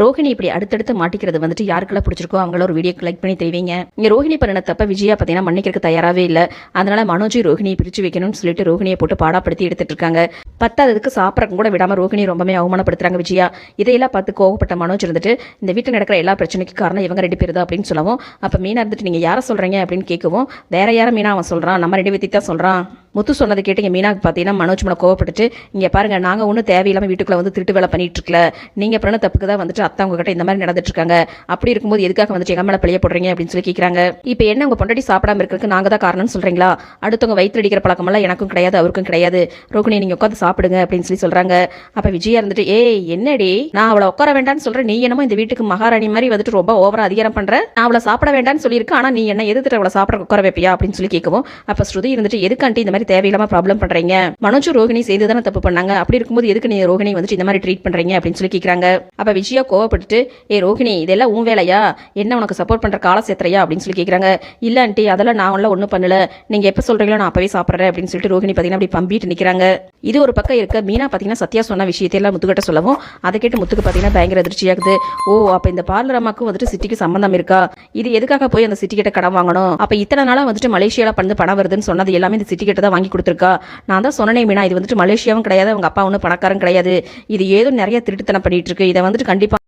ரோஹிணி இப்படி அடுத்தடுத்து மாட்டிக்கிறது வந்துட்டு யாருக்கெல்லாம் பிடிச்சிருக்கோ அவங்கள ஒரு வீடியோ கலெக்ட் பண்ணி தெரிவிங்க. இங்க ரோஹிணி பண்ணின தப்ப விஜயா பார்த்தீங்கன்னா மன்னிக்கிறதுக்கு தயாராகவே இல்லை. அதனால மனோஜி ரோஹிணியை பிரிச்சு வைக்கணும்னு சொல்லிட்டு ரோஹிணியை போட்டு பாடாப்படுத்தி எடுத்துட்டு இருக்காங்க. பத்தாததுக்கு சாப்பிட்றக்கும் கூட விடாம ரோஹிணி ரொம்பவே அவமானப்படுத்துறாங்க விஜயா. இதையெல்லாம் பார்த்து கோவப்பட்ட மனோஜ் இருந்துட்டு இந்த வீட்டில் நடக்கிற எல்லா பிரச்சனைக்கும் காரணம் இவங்க ரெண்டு பேர் தான் அப்படின்னு சொல்லவும் அப்போ மீனா இருந்துட்டு நீங்கள் யாரை சொல்கிறீங்க அப்படின்னு கேட்கவும் வேற யாரை மீனா அவன் சொல்கிறான் நம்ம ரெண்டு பேர்த்தி தான் சொல்கிறான் முத்து சொன்னதை கேட்டு இங்கே மீனாக்கு பார்த்தீங்கன்னா மனோஜ் மேலே கோவப்பட்டுச்சு. இங்கே பாருங்கள் நாங்கள் ஒன்றும் தேவையில்லாமல் வீட்டுக்குள்ளே வந்து திருட்டு வேலை பண்ணிட்டு இருக்கல. நீங்கள் பண்ண தப்புக்கு தான் வந்துட்டு அத்தை உங்ககிட்ட இந்த மாதிரி நடந்துட்டு இருக்காங்க. அப்படி இருக்கும்போது எதுக்காக வந்துட்டு எங்கள் மேலே பிழைய போடுறீங்க அப்படின்னு சொல்லி கேட்குறாங்க இப்போ என்ன உங்கள் பொண்டாட்டி சாப்பிடாம இருக்கிறதுக்கு நாங்கள் தான் காரணம்னு சொல்கிறீங்களா அடுத்தவங்க வயிற்று அடிக்கிற பழக்கமெல்லாம் எனக்கும் கிடையாது அவருக்கும் கிடையாது. ரோகிணி நீங்கள் உட்காந்து சாப்பிடுங்க அப்படின்னு சொல்லி சொல்கிறாங்க அப்போ விஜயா இருந்துட்டு ஏய் என்னடி? நான் அவளை உட்கார வேண்டாம்னு சொல்கிறேன் நீ என்னமோ இந்த வீட்டுக்கு மகாராணி மாதிரி வந்துட்டு ரொம்ப ஓவராக அதிகாரம் பண்ணுறேன் நான் அவளை சாப்பிட வேண்டாம்னு சொல்லியிருக்கேன் ஆனால் நீ என்ன எதிர்த்து அவளை சாப்பிட உட்கார வைப்பியா? அப்படின்னு சொல்லி கேட்கவும் அப்போ ஸ்ருதி இருந்துட்டு எதுக்காண்டி இந்த மாதிரி தேவையில்லாம ப்ராப்ளம் பண்றீங்க. மனோஜும் ரோஹிணி சேர்ந்து தானே தப்பு பண்ணாங்க. அப்படி இருக்கும்போது எதுக்கு நீ ரோஹிணி வந்துட்டு இந்த மாதிரி ட்ரீட் பண்றீங்க அப்படின்னு சொல்லி கேட்குறாங்க அப்போ விஜயா கோவப்பட்டு ஏ ரோஹிணி இதெல்லாம் உன் வேலையா? என்ன உனக்கு சப்போர்ட் பண்ற கால சேர்த்துறையா அப்படின்னு சொல்லி கேட்குறாங்க இல்ல ஆண்டி அதெல்லாம் நான் எல்லாம் ஒன்றும் பண்ணல. நீங்க எப்போ சொல்றீங்களோ நான் அப்பவே சாப்பிட்றேன். அப்படின்னு சொல்லிட்டு ரோகிணி பார்த்தீங்கன்னா அப்படி பம்பிட்டு நிக்கிறாங்க. இது ஒரு பக்கம் இருக்க. மீனா பார்த்தீங்கன்னா சத்யா சொன்ன விஷயத்தையெல்லாம் முத்துக்கிட்ட சொல்லவும் அதை கேட்டு முத்துக்கு பாத்தீங்கன்னா பயங்கர அதிர்ச்சியாகுது ஓ அப்ப இந்த பார்லர் அம்மாக்கும் வந்துட்டு சிட்டிக்கு சம்பந்தம் இருக்கா? இது எதுக்காக போய் அந்த சிட்டி கிட்ட கடன் வாங்கணும்? அப்போ இத்தனை நாளாக வந்துட்டு மலேசியால வந்து பணம் வருதுன்னு சொன்னது எல்லாமே இந்த சிட்டி கிட்ட தான் வாங்கி கொடுத்துருக்கா. நான் தான் சொன்னனே மீனா இது வந்துட்டு மலேசியாவும் கிடையாது அவங்க அப்பா ஒன்றும் பணக்காரன் கிடையாது. இது ஏதோ நிறைய திருட்டுத்தனம் பண்ணிட்டு இருக்கு. இதை வந்துட்டு கண்டிப்பா